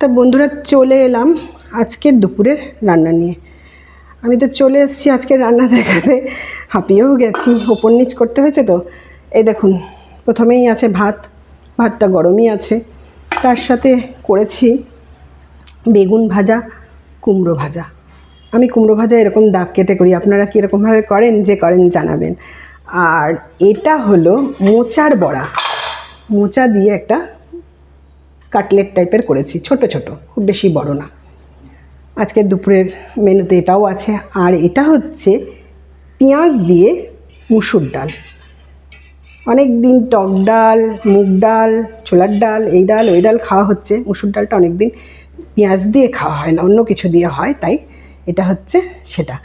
তা বন্ধুরা চলে এলাম আজকের দুপুরের রান্না নিয়ে। আমি তো চলে এসেছি আজকে রান্না দেখাতে। হাঁপিয়েও গেছি, ওপর নিচ করতে হয়েছে তো। এই দেখুন, প্রথমেই আছে ভাত, ভাতটা গরমই আছে। তার সাথে করেছি বেগুন ভাজা, কুমড়ো ভাজা। আমি কুমড়ো ভাজা এরকম দাগ কেটে করি, আপনারা কীরকমভাবে করেন? যে করেন, জানাবেন। আর এটা হলো মোচার বড়া। মোচা দিয়ে একটা কাটলেট টাইপের করেছি, ছোট ছোট, খুব বেশি বড় না। আজকে দুপুরের মেনুতে এটাও আছে, আর এটা হচ্ছে পেঁয়াজ দিয়ে মুসুর ডাল। অনেক দিন টক ডাল, মুগ ডাল, ছোলার ডাল, এই ডাল, ওই ডাল খাওয়া হচ্ছে, মুসুর ডালটা অনেক দিন পেঁয়াজ দিয়ে খাওয়া হয় না, অন্য কিছু দিয়ে হয়, তাই এটা হচ্ছে সেটা।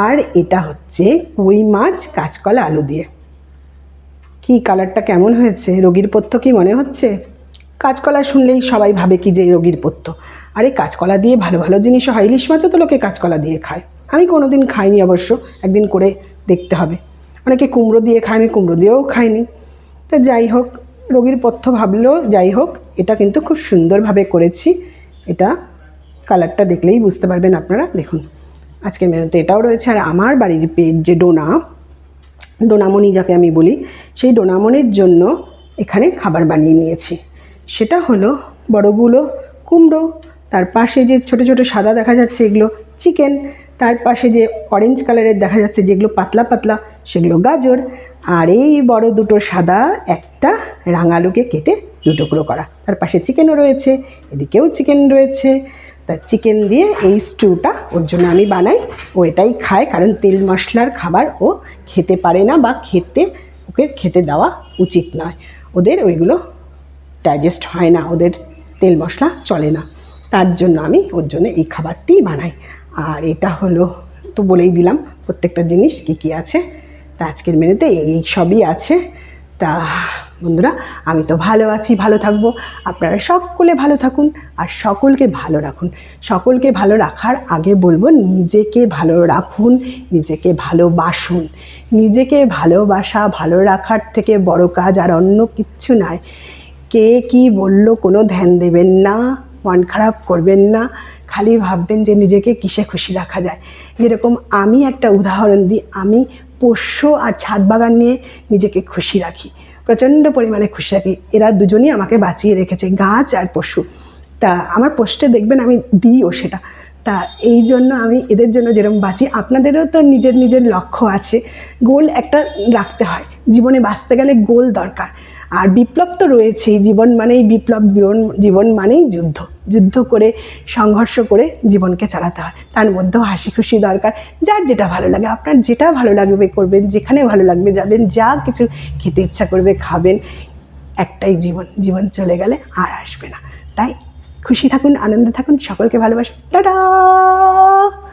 আর এটা হচ্ছে কই মাছ কাঁচকলা আলু দিয়ে। কি কালারটা কেমন হয়েছে? রোগীর পথ্য কি মনে হচ্ছে? কাঁচকলা শুনলেই সবাই ভাবে কি যে রোগীর পথ্য আরে কাঁচকলা দিয়ে ভালো ভালো জিনিস হয়, ইলিশ মাছও তো লোকে কাঁচকলা দিয়ে খায়। আমি কোনো দিন খাইনি অবশ্য, একদিন করে দেখতে হবে। অনেকে কুমড়ো দিয়ে খায়, আমি কুমড়ো দিয়েও খাইনি। তা যাই হোক, রোগীর পথ্য ভাবলেও যাই হোক, এটা কিন্তু খুব সুন্দরভাবে করেছি। এটা কালারটা দেখলেই বুঝতে পারবেন আপনারা, দেখুন। আজকের মেনুতে এটাও রয়েছে, আর আমার বাড়ির পেট যে ডোনা, ডোনামণি যাকে আমি বলি, সেই ডোনামণির জন্য এখানে খাবার বানিয়ে নিয়েছি। সেটা হলো বড়গুলো, কুমড়ো, তার পাশে যে ছোট ছোট সাদা দেখা যাচ্ছে এগুলো চিকেন, তার পাশে যে অরেঞ্জ কালারের দেখা যাচ্ছে যেগুলো পাতলা পাতলা সেগুলো গাজর, আর এই বড় দুটো সাদা একটা রাঙালুকে কেটে টুকরো করা। তার পাশে চিকেনও রয়েছে, এদিকেও চিকেন রয়েছে। তা চিকেন দিয়ে এই স্টুটা ওর জন্য আমি বানাই। ও এটাই খায়, কারণ তেল মশলার খাবার ও খেতে পারে না বা খেতে, ওকে খেতে দেওয়া উচিত নয়। ওদের ওইগুলো ডাইজেস্ট হয় না, ওদের তেল মশলা চলে না। তার জন্য আমি ওর জন্য এই খাবারটি বানাই। আর এটা হলো, তো বলেই দিলাম প্রত্যেকটা জিনিস কী কী আছে। তা আজকের মেনুতে এই সবই আছে। তা বন্ধুরা, আমি তো ভালো আছি, ভালো থাকব। আপনারা সকলে ভালো থাকুন আর সকলকে ভালো রাখুন। সকলকে ভালো রাখার আগে বলব, নিজেকে ভালো রাখুন, নিজেকে ভালোবাসুন। নিজেকে ভালোবাসা, ভালো রাখার থেকে বড় কাজ আর অন্য কিচ্ছু নয় কে কি বলল কোনো ধ্যান দেবেন না, মন খারাপ করবেন না, খালি ভাববেন যে নিজেকে কিসে খুশি রাখা যায়। যেরকম আমি একটা উদাহরণ দিই, আমি পোষ্য আর ছাদ বাগান নিয়ে নিজেকে খুশি রাখি, প্রচণ্ড পরিমাণে খুশি রাখি। এরা দুজনই আমাকে বাঁচিয়ে রেখেছে, গাছ আর পশু। তা আমার পোস্টে দেখবেন আমি দিইও সেটা। তা এই জন্য আমি এদের জন্য যেরকম বাঁচি, আপনাদেরও তো নিজের নিজের লক্ষ্য আছে। গোল একটা রাখতে হয়। জীবনে বাঁচতে গেলে গোল দরকার। আর বিপ্লব তো রয়েছেই, জীবন মানেই বিপ্লব, জীবন জীবন মানেই যুদ্ধ। যুদ্ধ করে, সংঘর্ষ করে জীবনকে চালাতে হয়। তার মধ্যেও হাসি খুশি দরকার। যার যেটা ভালো লাগে, আপনার যেটা ভালো লাগবে করবেন, যেখানে ভালো লাগবে যাবেন, যা কিছু খেতে ইচ্ছা করবে খাবেন, একটাই জীবন। জীবন চলে গেলে আর আসবে না। তাই খুশি থাকুন, আনন্দে থাকুন, সকলকে ভালোবাসুন। টাটা!